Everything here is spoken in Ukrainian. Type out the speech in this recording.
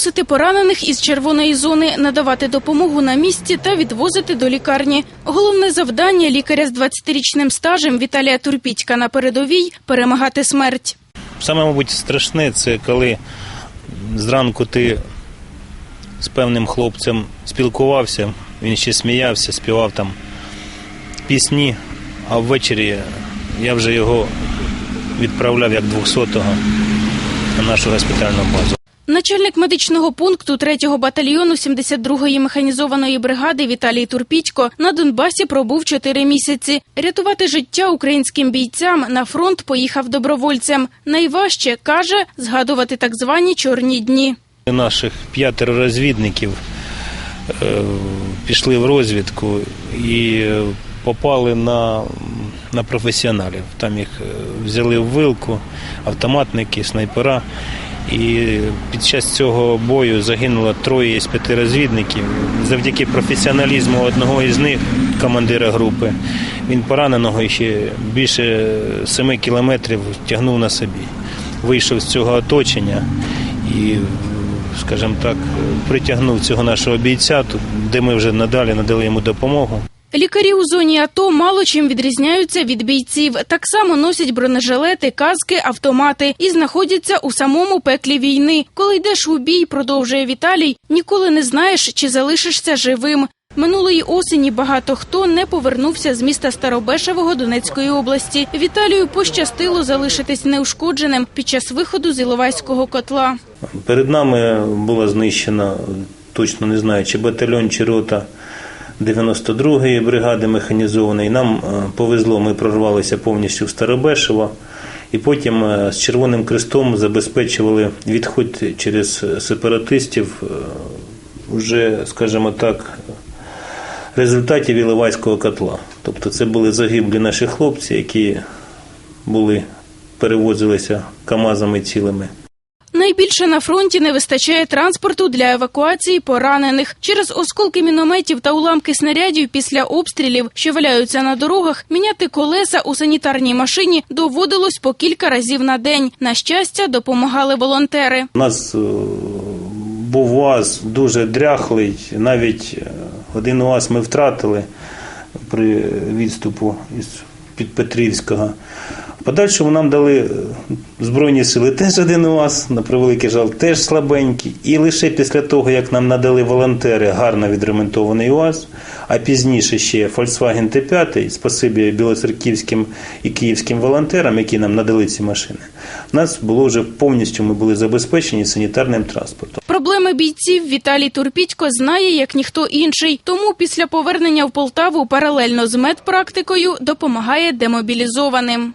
виносити поранених із червоної зони, надавати допомогу на місці та відвозити до лікарні. Головне завдання лікаря з 20-річним стажем Віталія Турпітька на передовій перемагати смерть. Саме, мабуть, страшне це коли зранку ти з певним хлопцем спілкувався, він ще сміявся, співав там пісні, а ввечері я вже його відправляв як 200-го на нашу госпітальну базу. Начальник медичного пункту 3-го батальйону 72-ї механізованої бригади Віталій Турпітько на Донбасі пробув 4 місяці. Рятувати життя українським бійцям на фронт поїхав добровольцем. Найважче, каже, згадувати так звані чорні дні. Наших п'ятеро розвідників е, пішли в розвідку і е, попали на, на професіоналів. Там їх е, взяли в вилку, автоматники, снайпера. І під час цього бою загинуло троє із п'яти розвідників. Завдяки професіоналізму одного із них, командира групи, він пораненого ще більше семи кілометрів тягнув на собі. Вийшов з цього оточення і, скажімо так, притягнув цього нашого бійця, де ми вже надалі надали йому допомогу. Лікарі у зоні АТО мало чим відрізняються від бійців. Так само носять бронежилети, каски, автомати і знаходяться у самому пеклі війни. Коли йдеш у бій, продовжує Віталій, ніколи не знаєш, чи залишишся живим. Минулої осені багато хто не повернувся з міста Старобешевого Донецької області. Віталію пощастило залишитись неушкодженим під час виходу з Іловайського котла. Перед нами була знищена, точно не знаю, чи батальйон, чи рота 92-ї бригади механізованої. Нам е, повезло, ми прорвалися повністю в Старобешево. І потім е, з Червоним Крестом забезпечували відход через сепаратистів е, вже, скажімо так, результатів Іловайського котла. Тобто це були загиблі наші хлопці, які були, перевозилися КАМАЗами цілими. Найбільше на фронті не вистачає транспорту для евакуації поранених. Через осколки мінометів та уламки снарядів після обстрілів, що валяються на дорогах, міняти колеса у санітарній машині доводилось по кілька разів на день. На щастя, допомагали волонтери. У нас е, був УАЗ дуже дряхлий, навіть е, один УАЗ ми втратили при відступу із під Петрівського. Подальшому нам дали е, Збройні сили теж один УАЗ, на превеликий жаль, теж слабенький. І лише після того, як нам надали волонтери гарно відремонтований УАЗ, а пізніше ще Volkswagen Т5, спасибі білоцерківським і київським волонтерам, які нам надали ці машини, нас було вже повністю ми були забезпечені санітарним транспортом. Проблеми бійців Віталій Турпітько знає як ніхто інший. Тому після повернення в Полтаву паралельно з медпрактикою допомагає демобілізованим.